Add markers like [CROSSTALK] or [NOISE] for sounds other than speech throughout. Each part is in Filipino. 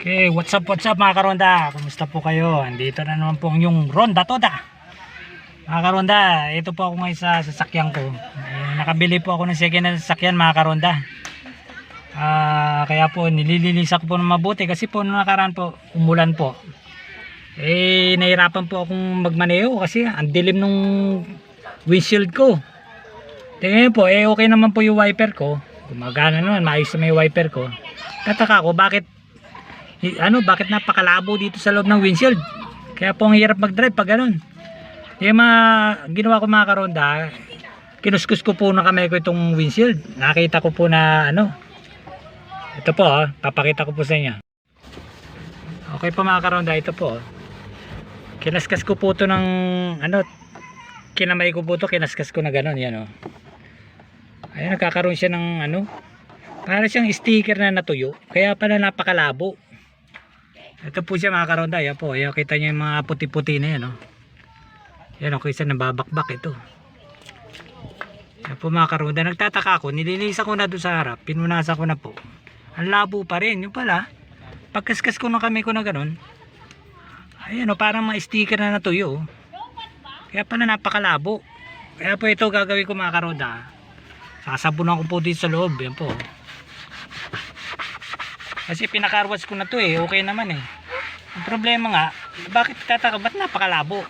Okay, what's up, what's up mga karonda? Kumusta po kayo? Andito na naman po ang yung Ronda Toda. Mga karonda, ito po ako ngayon sa sasakyan ko. Eh, nakabili po ako ng second hand sasakyan mga karonda. Ah, kaya po nililinisan ko po ng mabuti kasi po nung nakaraan po umulan po. Eh nahirapan po akong magmaneho kasi ang dilim nung windshield ko. Tingnan po, eh okay naman po yung wiper ko. Gumagana naman, maayos na may wiper ko. Tataka ko bakit ano, bakit napakalabo dito sa loob ng windshield. Kaya po ang hirap mag-drive pag ganun. Yung mga ginawa ko mga karonda, kinuskus ko po na kamay ko itong windshield. Nakita ko po na ano, ito po, ah, papakita ko po sa inyo. Okay po mga karonda, ito po. oh. Kinaskas ko po ito ng ano, kinamay ko po ito, kinaskas ko na gano'n, yan o. Ayun, nagkakaroon siya ng ano, para siyang sticker na natuyo, kaya pala napakalabo. Ito po siya mga karonda, yan po, yan, kita niyo yung mga puti-puti na yan o. Yan o, kaysa nababakbak ito. Yan po mga karonda, nagtataka ako, nilinisan ko na doon sa harap, pinunasan ko na po. Ang labo pa rin, yung pala, pagkaskas ko na kami ko na ganun, ayan o, parang mga sticker na natuyo. oh. Kaya pala napakalabo. Kaya po ito gagawin ko mga karoda. Sasabunan ko po dito sa loob. Yan po. Kasi pinakarwas ko na to eh. Okay naman eh. Ang problema nga, bakit tataka, ba't napakalabo?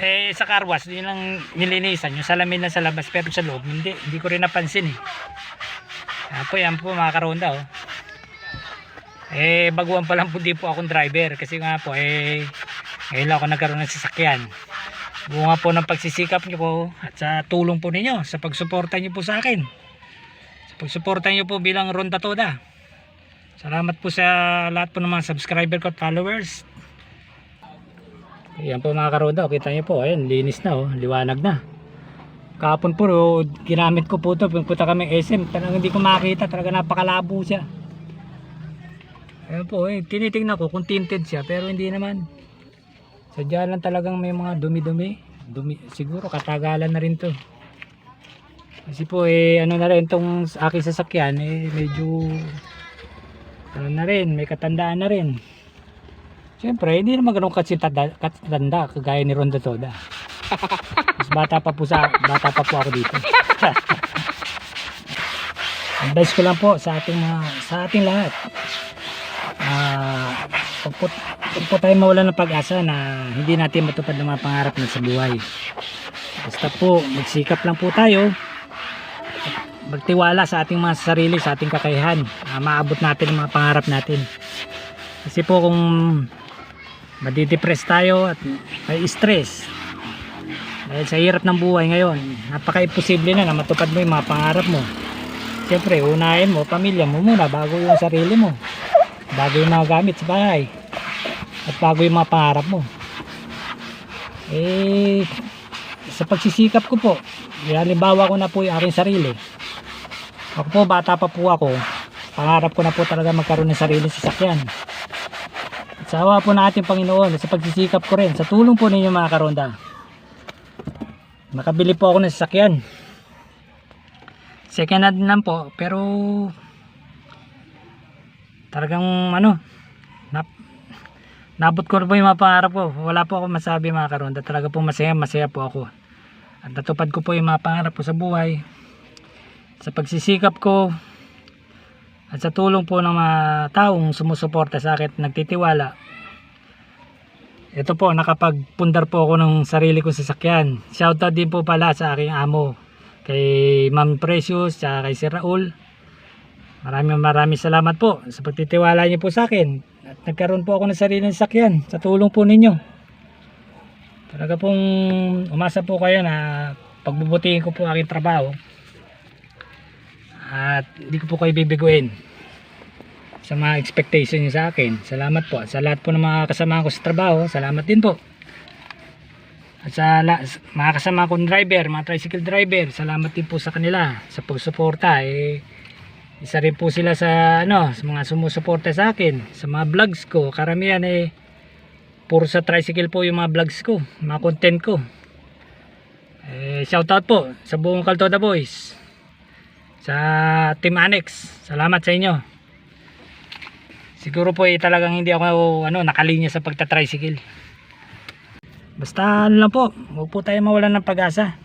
Eh sa karwas, yun lang nilinisan. Yung salamin na sa labas pero sa loob, hindi. Hindi ko rin napansin eh. Kaya po yan po mga karonda oh. Eh baguhan pa lang po di po akong driver kasi nga po eh ngayon lang ako nagkaroon ng sasakyan. Bunga po ng pagsisikap niyo po at sa tulong po ninyo sa pagsuporta niyo po sa akin. Sa pagsuporta niyo po bilang Ronda Toda. Salamat po sa lahat po ng mga subscriber ko at followers. Ayan po mga karoda, oh, kita niyo po, ayan, linis na oh, liwanag na. Kahapon po, oh, ginamit ko po ito, punta kami SM, talagang hindi ko makita, talaga napakalabo siya. Ayan po, eh, tinitingnan ko kung tinted siya, pero hindi naman. Sadya lang talagang may mga dumi-dumi. Dumi, siguro katagalan na rin to. Kasi po, eh, ano na rin, tong aking sasakyan, eh, medyo, ano na rin, may katandaan na rin. Siyempre, hindi naman ganun katitanda, katitanda kagaya ni Ronda Toda. [LAUGHS] Mas bata pa po sa, bata pa po ako dito. [LAUGHS] Advice ko lang po sa ating mga, sa ating lahat. Ah, pag po, pag po tayo mawala ng pag-asa na hindi natin matupad ng mga pangarap na sa buhay. Basta po, magsikap lang po tayo. Magtiwala sa ating mga sarili, sa ating kakayahan. Ah, maabot natin ang mga pangarap natin. Kasi po kung madidepress tayo at may stress dahil sa hirap ng buhay ngayon, napaka-imposible na na matupad mo yung mga pangarap mo. Siyempre, unahin mo, pamilya mo muna bago yung sarili mo. Bago yung mga gamit sa bahay. At bago yung mga pangarap mo. Eh, sa pagsisikap ko po, halimbawa ko na po yung aking sarili. Ako po, bata pa po ako. Pangarap ko na po talaga magkaroon ng sarili sasakyan. Sa awa po ng ating Panginoon, sa pagsisikap ko rin, sa tulong po ninyo mga karonda, nakabili po ako ng sasakyan. Second hand lang po, pero talagang ano, nap, nabot ko na po yung mga pangarap ko. Wala po ako masabi mga karonda. Talaga po masaya, masaya po ako. At natupad ko po yung mga pangarap ko sa buhay. Sa pagsisikap ko, at sa tulong po ng mga taong sumusuporta sa akin nagtitiwala, ito po, nakapagpundar po ako ng sarili kong sasakyan. Shoutout din po pala sa aking amo, kay Ma'am Precious, at kay Sir Raul. Maraming maraming salamat po sa pagtitiwala niyo po sa akin. At nagkaroon po ako ng sariling sasakyan sa tulong po ninyo. Talaga pong umasa po kayo na pagbubutihin ko po aking trabaho. At hindi ko po kayo bibiguin sa mga expectation niyo sa akin. Salamat po. Sa lahat po ng mga kasama ko sa trabaho, salamat din po. At sa mga kasama kong driver, mga tricycle driver, salamat din po sa kanila sa pagsuporta. Eh, isa rin po sila sa ano, sa mga sumusuporta sa akin, sa mga vlogs ko. Karamihan eh puro sa tricycle po yung mga vlogs ko, mga content ko. Eh, shoutout po sa buong Kaltoda Boys. Sa Team Annex. Salamat sa inyo. Siguro po eh talagang hindi ako ano, nakalinya sa pagta-tricycle. Basta ano lang po, huwag po tayo mawalan ng pag-asa.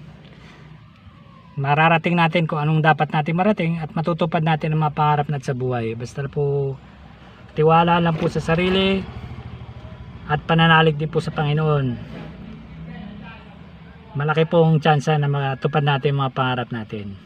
Mararating natin kung anong dapat natin marating at matutupad natin ang mga pangarap natin sa buhay. Basta po tiwala lang po sa sarili at pananalig din po sa Panginoon. Malaki pong tsansa na matupad natin mga pangarap natin.